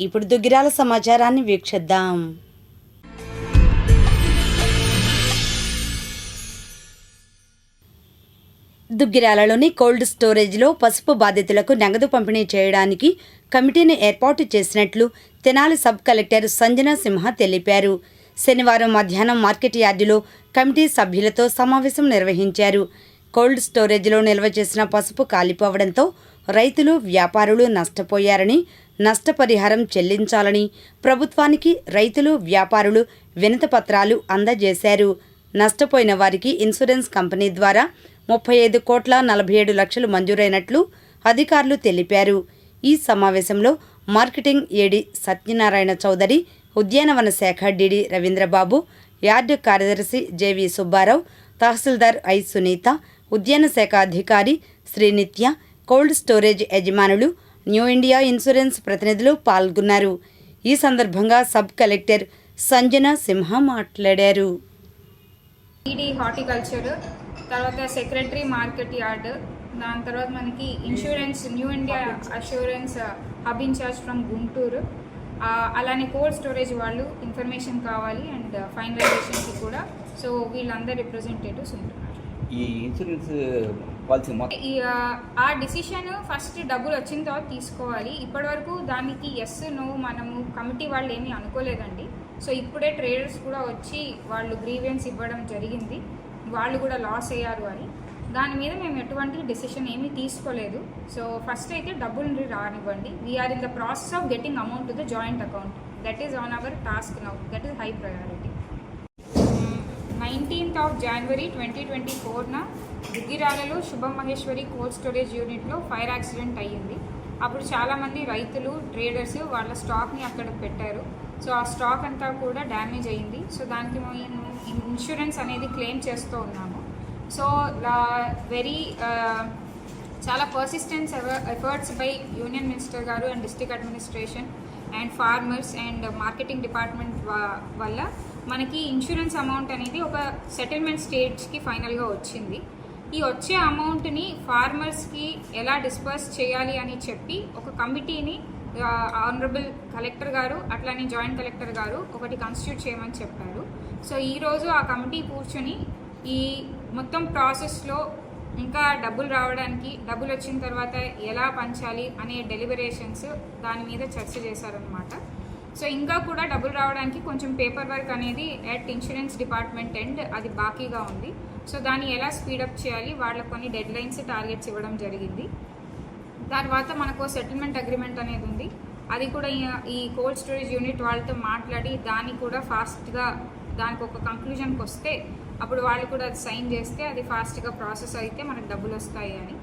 ఇప్పుడు దుగ్గిరాల సమాచారాన్ని వీక్షిద్దాం. దుగ్గిరాలలోని కోల్డ్ స్టోరేజ్లో పసుపు బాధితులకు నగదు పంపిణీ చేయడానికి కమిటీని ఏర్పాటు చేసినట్లు తెనాలి సబ్ కలెక్టర్ సంజన సింహ తెలిపారు. శనివారం మధ్యాహ్నం మార్కెట్ యార్డులో కమిటీ సభ్యులతో సమావేశం నిర్వహించారు. కోల్డ్ స్టోరేజ్లో నిల్వ చేసిన పసుపు కాలిపోవడంతో రైతులు వ్యాపారులు నష్టపోయారని నష్టపరిహారం చెల్లించాలని ప్రభుత్వానికి రైతులు వ్యాపారులు వినతపత్రాలు అందజేశారు. నష్టపోయిన వారికి ఇన్సూరెన్స్ కంపెనీ ద్వారా ముప్పై ఐదు కోట్ల నలభై ఏడు లక్షలు మంజూరైనట్లు అధికారులు తెలిపారు. ఈ సమావేశంలో మార్కెటింగ్ ఏడి సత్యనారాయణ చౌదరి ఉద్యానవన శాఖ డిడి రవీంద్రబాబు యార్డు కార్యదర్శి JV Subbarao tahsildar I Sunitha ఉద్యాన శాఖ అధికారి శ్రీనిత్య కోల్డ్ స్టోరేజ్ యజమానులు న్యూ ఇండియా ఇన్సూరెన్స్ ప్రతినిధులు పాల్గొన్నారు. ఈ సందర్భంగా సబ్ కలెక్టర్ సంజన సింహ మాట్లాడారు. ఈడీ హార్టికల్చర్ తర్వాత సెక్రటరీ మార్కెట్ యార్డ్ దాని తర్వాత మనకి insurance New India assurance hub incharge from Guntur. అలానే కోల్డ్ స్టోరేజ్ వాళ్ళు ఇన్ఫర్మేషన్ కావాలి అండ్ ఫైనలైజేషన్కి కూడా. సో వీళ్ళందరూ రిప్రజెంటేటివ్స్ ఉంటున్నారు ఈ ఇన్సూరెన్స్ పాలసీ మొత్తం ఆ, డిసిషన్ ఫస్ట్ డబ్బులు వచ్చిన తర్వాత తీసుకోవాలి. ఇప్పటివరకు దానికి ఎస్ నో మనము కమిటీ వాళ్ళు ఏమీ అనుకోలేదండి. సో ఇప్పుడే ట్రేడర్స్ కూడా వచ్చి వాళ్ళు గ్రీవెన్స్ ఇవ్వడం జరిగింది. వాళ్ళు కూడా లాస్ అయ్యారు అని. దాని మీద మేము ఎటువంటి డిసిషన్ ఏమీ తీసుకోలేదు. సో ఫస్ట్ అయితే డబ్బులు రానివ్వండి. We're in the process of getting amount to the joint account that is on our task now that is high priority nineteenth of January twenty twenty ఫోర్న దుగ్గిరాలలో శుభం మహేశ్వరి కోల్డ్ స్టోరేజ్ యూనిట్లో fire accident అయ్యింది. అప్పుడు చాలామంది రైతులు traders వాళ్ళ స్టాక్ని అక్కడ పెట్టారు. So ఆ స్టాక్ అంతా కూడా డ్యామేజ్ అయ్యింది. సో దానికి మేము ఇన్సూరెన్స్ అనేది క్లెయిమ్ చేస్తూ ఉన్నాము. సో వెరీ చాలా persistence efforts by union minister గారు and district administration and farmers and marketing department వల్ల మనకి ఇన్సూరెన్స్ అమౌంట్ అనేది ఒక సెటిల్మెంట్ స్టేజ్కి ఫైనల్గా వచ్చింది. ఈ వచ్చే అమౌంట్ని ఫార్మర్స్కి ఎలా డిస్పర్స్ చేయాలి అని చెప్పి ఒక కమిటీని ఆనరబుల్ కలెక్టర్ గారు అట్లానే జాయింట్ కలెక్టర్ గారు ఒకటి కాన్స్టిట్యూట్ చేయమని చెప్పారు. సో ఈరోజు ఆ కమిటీ కూర్చొని ఈ మొత్తం ప్రాసెస్లో ఇంకా డబ్బులు రావడానికి డబ్బులు వచ్చిన తర్వాత ఎలా పంచాలి అనే డెలిబరేషన్స్ దాని మీద చర్చ చేశారనమాట సో ఇంకా కూడా డబ్బులు రావడానికి కొంచెం పేపర్ వర్క్ అనేది అట్ ఇన్సూరెన్స్ డిపార్ట్మెంట్ అండ్ అది బాకీగా ఉంది. సో దాన్ని ఎలా స్పీడప్ చేయాలి? వాళ్ళకు కొన్ని డెడ్ లైన్స్ టార్గెట్స్ ఇవ్వడం జరిగింది. తర్వాత మనకు సెటిల్మెంట్ అగ్రిమెంట్ అనేది ఉంది. అది కూడా ఈ- ఈ కోల్డ్ స్టోరేజ్ యూనిట్ వాళ్ళతో మాట్లాడి దాన్ని కూడా ఫాస్ట్గా దానికి ఒక కంక్లూజన్కి వస్తే అప్పుడు వాళ్ళు కూడా అది సైన్ చేస్తే అది ఫాస్ట్గా ప్రాసెస్ అయితే మనకు డబ్బులు వస్తాయి అని.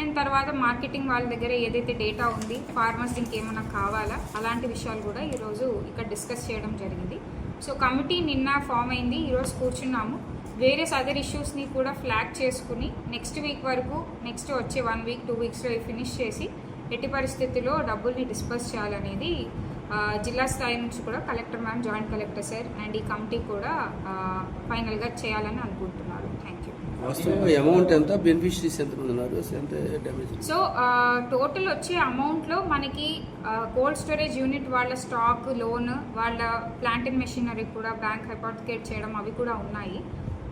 అండ్ తర్వాత మార్కెటింగ్ వాళ్ళ దగ్గర ఏదైతే డేటా ఉంది ఫార్మర్స్ ఇంకేమైనా కావాలా? అలాంటి విషయాలు కూడా ఈరోజు ఇక్కడ డిస్కస్ చేయడం జరిగింది. సో కమిటీ నిన్న ఫామ్ అయింది. ఈరోజు కూర్చున్నాము. వేరియస్ అదర్ ఇష్యూస్ని కూడా ఫ్లాగ్ చేసుకుని నెక్స్ట్ వీక్ వరకు నెక్స్ట్ వచ్చే వన్ వీక్ టూ వీక్స్లో ఫినిష్ చేసి ఎట్టి పరిస్థితుల్లో డబ్బుల్ని డిస్పర్స్ చేయాలనేది జిల్లా స్థాయి నుంచి కూడా collector ma'am joint collector sir and ఈ కమిటీ కూడా ఫైనల్గా చేయాలని అనుకుంటున్నారు. థ్యాంక్ యూ అమౌంట్ ఎంత? బెనిఫిషరీస్ ఎంత మంది ఉన్నారు ఎంత డ్యామేజ్ సో టోటల్ వచ్చే అమౌంట్లో మనకి కోల్డ్ స్టోరేజ్ యూనిట్ వాళ్ళ స్టాక్ లోన్ వాళ్ళ ప్లాంట్ అండ్ మెషినరీ కూడా బ్యాంక్ హైపాటికేట్ చేయడం అవి కూడా ఉన్నాయి.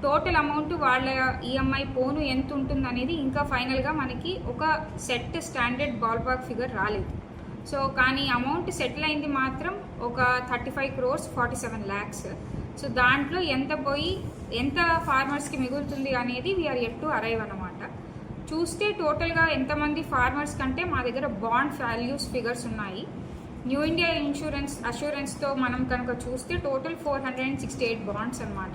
టోటల్ అమౌంట్ వాళ్ళ ఈఎంఐ పోను ఎంత ఉంటుంది అనేది ఇంకా ఫైనల్గా మనకి ఒక set standard ball park figure రాలేదు. సో కానీ అమౌంట్ సెటిల్ అయింది మాత్రం ఒక thirty five crores forty seven lakhs. So దాంట్లో ఎంత పోయి ఎంత ఫార్మర్స్కి మిగులుతుంది అనేది వీఆర్ ఎట్ టు అరైవ్ అనమాట చూస్తే టోటల్గా ఎంతమంది ఫార్మర్స్ కంటే మా దగ్గర బాండ్ వాల్యూస్ ఫిగర్స్ ఉన్నాయి. న్యూ ఇండియా ఇన్సూరెన్స్ అష్యూరెన్స్తో మనం కనుక చూస్తే total four hundred and sixty eight bonds అనమాట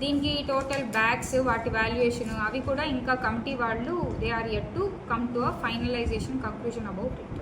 దీనికి టోటల్ బ్యాగ్స్ వాటి వాల్యుయేషన్ అవి కూడా ఇంకా కమిటీ వాళ్ళు they are yet to come to a finalization conclusion about it